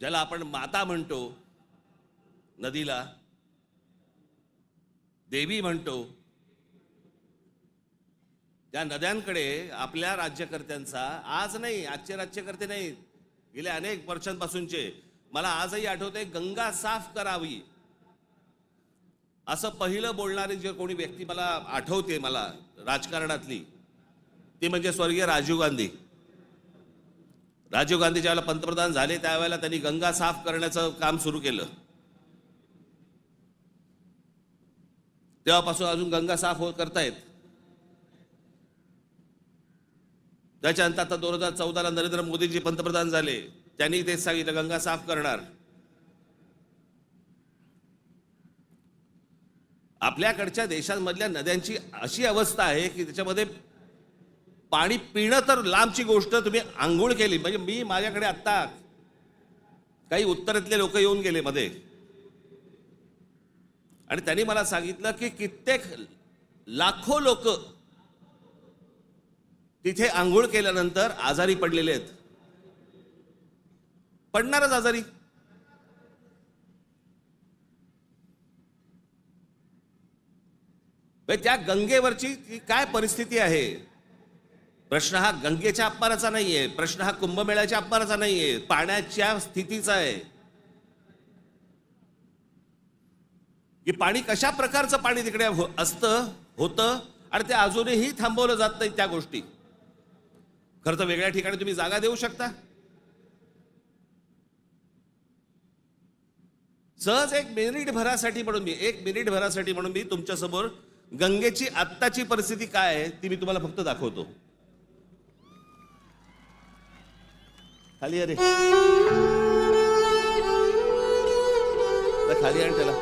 ज्याला आपण माता म्हणतो नदीला देवी म्हणतो त्या नद्यांकडे आपल्या राज्यकर्त्यांचा आज नाही आजचे राज्यकर्ते नाही गेल्या अनेक वर्षांपासूनचे मला आजही आठवते गंगा साफ करावी. असं पहिलं बोलणारी जे कोणी व्यक्ती मला आठवते मला राजकारणातली ती म्हणजे स्वर्गीय राजीव गांधी. राजीव गांधी ज्यावेळेला पंतप्रधान झाले त्यावेळेला त्यांनी गंगा साफ करण्याचं काम सुरू केलं. तेव्हापासून अजून गंगा साफ हो करतायत. त्याच्यानंतर आता दोन हजार चौदाला नरेंद्र मोदीजी पंतप्रधान झाले. त्यांनी तेच सांगितलं गंगा साफ करणार. आपल्याकडच्या देशांमधल्या नद्यांची अशी अवस्था आहे की त्याच्यामध्ये पाणी पिणं तर लांबची गोष्ट तुम्ही आंघोळ केली. म्हणजे मी माझ्याकडे आत्ता काही उत्तरेतले लोक येऊन गेले मध्ये. आणि त्यांनी मला सांगितलं की कित्येक लाखो लोक तिथे आंघोळ केल्यानंतर आजारी पडलेले आहेत. पडणारच आजारी. म्हणजे त्या गंगेवरची ती काय परिस्थिती आहे? प्रश्न हा गंगेच्या अपमानाचा आहे प्रश्न हा कुंभमेळ्याच्या अपमानाचा आहे पाण्याच्या स्थितीचा आहे. की पाणी कशा प्रकारचं पाणी तिकडे हो- असतं होतं आणि ते अजूनही थांबवलं जात नाही त्या गोष्टी. खरं तर वेगळ्या ठिकाणी तुम्ही जागा देऊ शकता. सहज एक मिनिट भरासाठी म्हणून मी एक मिनिट भरासाठी म्हणून मी तुमच्यासमोर गंगेची आत्ताची परिस्थिती काय आहे ती मी तुम्हाला फक्त दाखवतो. खाली अरे खाली आण त्याला.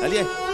खाली आहे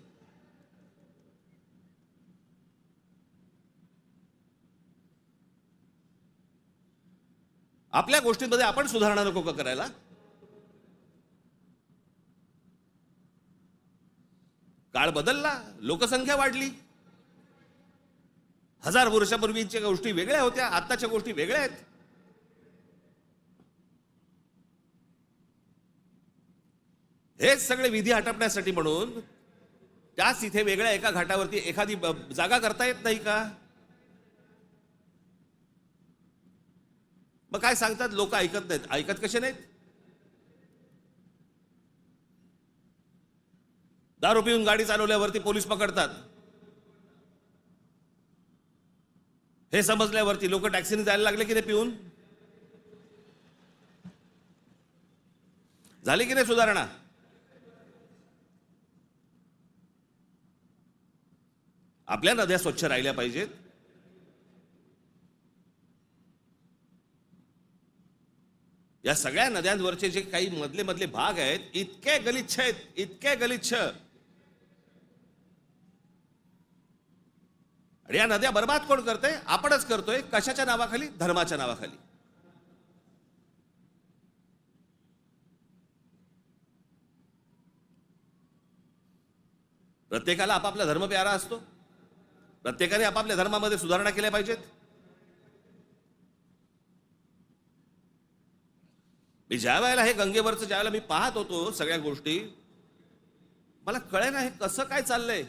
आपल्या गोष्टींमध्ये आपण सुधारणा नको का करायला? काळ बदलला लोकसंख्या वाढली. हजार वर्षापूर्वीच्या गोष्टी वेगळ्या होत्या आत्ताच्या गोष्टी वेगळ्या आहेत. हेच सगळे विधी हटपण्यासाठी म्हणून त्याच इथे वेगळ्या एका घाटावरती एखादी जागा करता येत नाही का? मग काय सांगतात? लोक ऐकत नाहीत. ऐकत कसे नाहीत? दारू पिऊन गाडी चालवल्यावरती पोलीस पकडतात. हे समजल्यावरती लोक टॅक्सीने जायला लागले की नाही पिऊन? झाली की नाही सुधारणा? आपल्या नद्या स्वच्छ राहिल्या पाहिजेत. या सगळ्या नद्यांवरचे जे काही मधले मधले भाग आहेत इतके गलिच्छ आहेत इतके गलिच्छ. आणि या नद्या बर्बाद कोण करते? आपणच करतोय कशाच्या नावाखाली? धर्माच्या नावाखाली. प्रत्येकाला आपापला धर्म प्यारा असतो. प्रत्येकाने आपापल्या धर्मामध्ये सुधारणा केल्या पाहिजेत. मी ज्या वेळेला हे गंगेवरचं ज्या वेळेला मी पाहत होतो सगळ्या गोष्टी मला कळे ना हे कसं काय चाललंय.